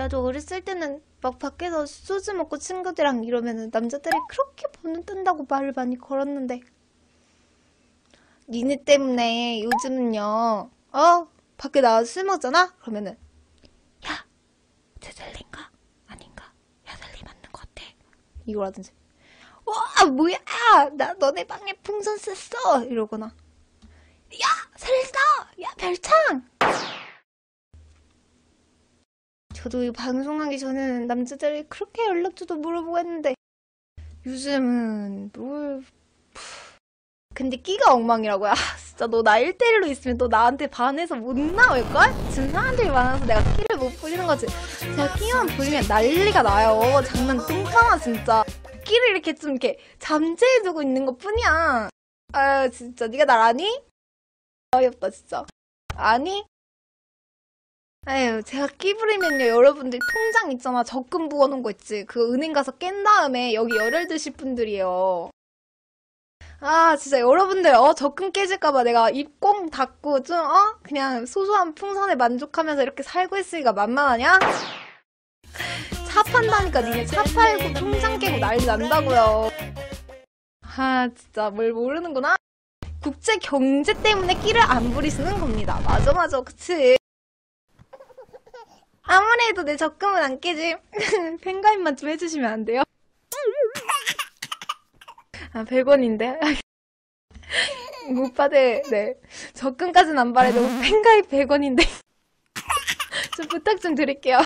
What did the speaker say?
나도 어렸을 때는 막 밖에서 소주 먹고 친구들이랑 이러면은 남자들이 그렇게 번호 뜬다고 말을 많이 걸었는데. 니네 때문에 요즘은요 어? 밖에 나가서 술 먹잖아? 그러면은 야! 제잘린가? 아닌가? 야잘리 맞는 거 같아. 이거라든지. 와! 뭐야! 나 너네 방에 풍선 쐈어! 이러거나. 야! 살렸어 야! 별창 저도 이 방송하기 전에는 남자들이 그렇게 연락처도 물어보고 했는데 요즘은 뭘 푸. 근데 끼가 엉망이라고요 아, 진짜 너 나 1대1로 있으면 너 나한테 반해서 못 나올걸? 지금 사람들이 많아서 내가 끼를 못 부리는 거지 제가 끼만 부리면 난리가 나요 장난 똥까나 진짜 끼를 이렇게 좀 이렇게 잠재해두고 있는 것 뿐이야 아 진짜 네가 날 아니? 어이없다 진짜 아니? 아유, 제가 끼 부리면요, 여러분들 통장 있잖아. 적금 부어놓은 거 있지. 그 은행 가서 깬 다음에 여기 열을 드실 분들이에요. 아, 진짜 여러분들, 어, 적금 깨질까봐 내가 입 꽁 닫고 좀, 어? 그냥 소소한 풍선에 만족하면서 이렇게 살고 있으니까 만만하냐? 차 판다니까 니네 차 팔고 통장 깨고 난리 난다고요. 아, 진짜 뭘 모르는구나? 국제 경제 때문에 끼를 안 부리시는 겁니다. 맞아, 맞아. 그치? 해도 내 적금은 안 깨지. 팬가입만 좀 해주시면 안 돼요? 아, 100원인데? 오빠들, 네. 적금까지는 안 바래도 팬가입 100원인데. 좀 부탁 좀 드릴게요.